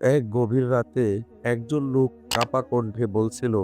এক গভীর রাতে একজন লোক কাপা কণ্ঠে বলছিল,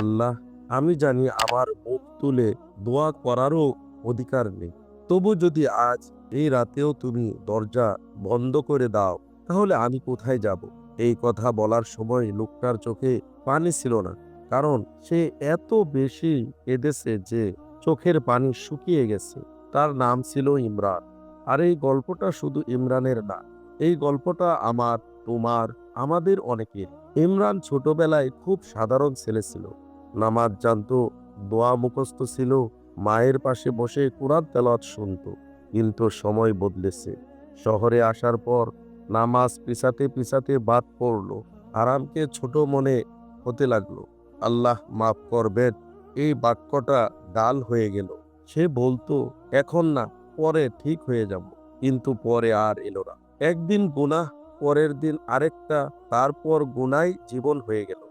আল্লাহ, আমি জানি আমার মুখ তুলে দোয়া করারও অধিকার নেই। তবু যদি আজ এই রাতেও তুমি দরজা বন্ধ করে দাও, তাহলে আমি কোথায় যাব? এই কথা বলার সময় লোকটার চোখে পানি ছিল না, কারণ সে এত বেশি কেঁদেছে যে চোখের পানি শুকিয়ে গেছে। তার নাম ছিল ইমরান। আর এই গল্পটা শুধু ইমরানের না, এই গল্পটা আমার তোমার, আমাদের অনেকের। ইমরান ছোটবেলায় খুব সাধারণ ছেলে ছিল। নামাজ জানতো, দোয়া মুখস্থ ছিল, মায়ের পাশে বসে কোরআন তেলাওয়াত শুনতো। কিন্তু সময় বদলেছে। শহরে আসার পর নামাজ পিছাতে পিছাতে বাদ পড়ল। আরামকে ছোট মনে হতে লাগল। আল্লাহ মাফ করবেন, এই বাক্যটা ডাল হয়ে গেল। সে বলতো, এখন না, পরে ঠিক হয়ে যাব। কিন্তু পরে আর এলো না। একদিন গুনাহ পরের দিন আরেকটা, তারপর গুনাই জীবন হয়ে গেল।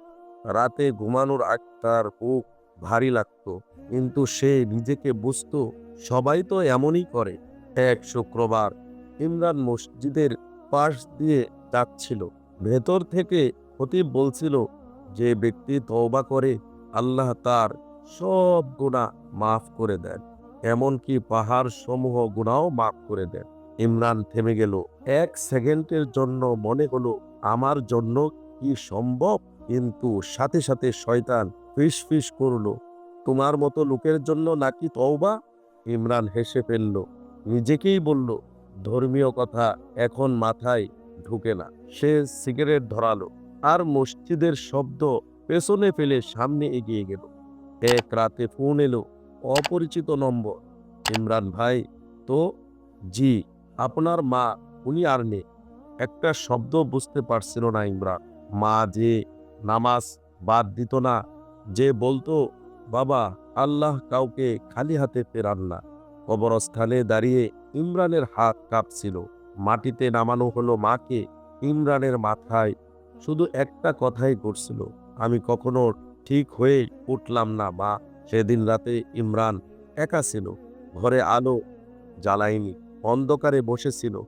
রাতে ঘুমানোর আগ তার বুক ভারী লাগতো, কিন্তু সে নিজেকে বুঝতো, সবাই তো এমনই করে। এক শুক্রবার ইমরান মসজিদের পাশ দিয়ে যাচ্ছিল। ভেতর থেকে খতিব বলছিল, যে ব্যক্তি তওবা করে, আল্লাহ তার সব গুণা মাফ করে দেন। এমনকি পাহাড় সমূহ গুণাও মাফ করে দেন। ইমরান থেমে গেল। এক সেকেন্ডের জন্য মনে হলো, আমার জন্য কি সম্ভব? কিন্তু সাথে সাথে শয়তান ফিস ফিস করল, তোমার মতো লোকের জন্য নাকি তওবা? ইমরান হেসে ফেলল, নিজেকেই বলল, ধর্মীয় কথা এখন মাথায় ঢুকে না। সে সিগারেট ধরালো আর মসজিদের শব্দ পেছনে ফেলে সামনে এগিয়ে গেল। এক রাতে ফোন এলো, অপরিচিত নম্বর। ইমরান, ভাই, তো? জি। আপনার মা, উনি আর নেই। একটা শব্দ বুঝতে পারছিল না ইমরান। মা যে নামাজ বাদ দিত না, যে বলতো, বাবা, আল্লাহ কাউকে খালি হাতে ফেরান না। কবরস্থানে দাঁড়িয়ে ইমরানের হাত কাঁপছিল। মাটিতে নামানো হলো মাকে ইমরানের মাথায় শুধু একটা কথাই করছিল আমি কখনো ঠিক হয়ে উঠলাম না, মা। সেদিন রাতে ইমরান একা ছিল, ঘরে আলো জ্বালায়নি। অন্ধকারে বসেছিল।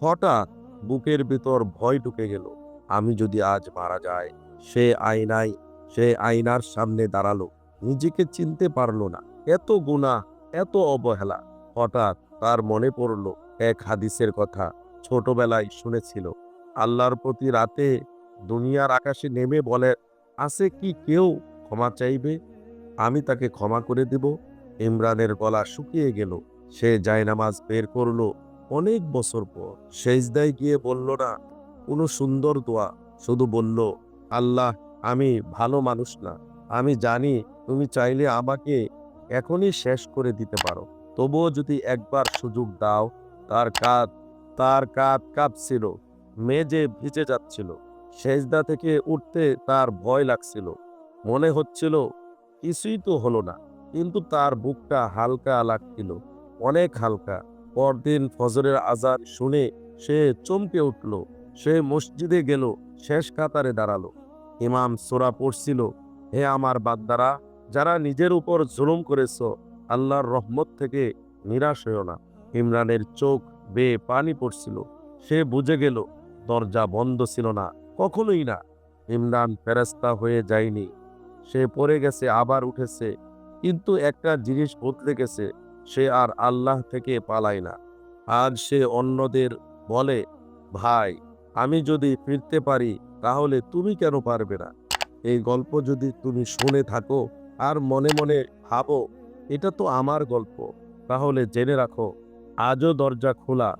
হঠাৎ বুকের ভিতর ভয় ঢুকে গেল। আমি যদি আজ মারা যায় সে আয়নায়, সে আয়নার সামনে দাঁড়াল। নিজেকে চিনতে পারল না। এত গুণা, এত অবহেলা। হঠাৎ তার মনে পড়ল এক হাদিসের কথা ছোটবেলায় শুনেছিল। আল্লাহর প্রতি রাতে দুনিয়ার আকাশে নেমে বলে, আছে কি কেউ ক্ষমা চাইবে? আমি তাকে ক্ষমা করে দেব। ইমরানের গলা শুকিয়ে গেল। সে জায়নামাজ বের করল। অনেক বছর পর সেজদায় গিয়ে বলল, না, কোনো সুন্দর দোয়া। শুধু বলল, আল্লাহ, আমি ভালো মানুষ না। আমি জানি তুমি চাইলে আমাকে এখনই শেষ করে দিতে পারো। তবুও যদি একবার সুযোগ দাও, তার কাঁধ তার কাঁধ কাঁপছিল, মেজে ভিজে যাচ্ছিল। সেজদা থেকে উঠতে তার ভয় লাগছিল। মনে হচ্ছিল, কিছুই তো হলো না। কিন্তু তার বুকটা হালকা লাগছিল। অনেক হালকা। পরদিন ফজরের আজান শুনে সে চমকে উঠল। সে মসজিদে গেল, শেষ কাতারে দাঁড়াল। ইমাম সোরা পড়ছিল, হে আমার বাদ্দারা যারা নিজের উপর জুলুম করেছ, আল্লাহর রহমত থেকে নিরাশ হয়েও না। ইমরানের চোখ বেয়ে পানি পড়ছিল। সে বুঝে গেল, দরজা বন্ধ ছিল না, কখনোই না। ইমরান ফেরেস্তা হয়ে যায়নি। সে পড়ে গেছে, আবার উঠেছে। কিন্তু একটা জিনিস বদলে গেছে। সে আর আল্লাহ থেকে পালায় না। আর সে অন্যদের বলে, ভাই, আমি যদি ফিরতে পারি, তাহলে তুমি কেন পারবে না? এই গল্প যদি তুমি শুনে থাকো আর মনে মনে ভাবো, এটা তো আমার গল্প। তাহলে জেনে রাখো, আজও দরজা খোলা।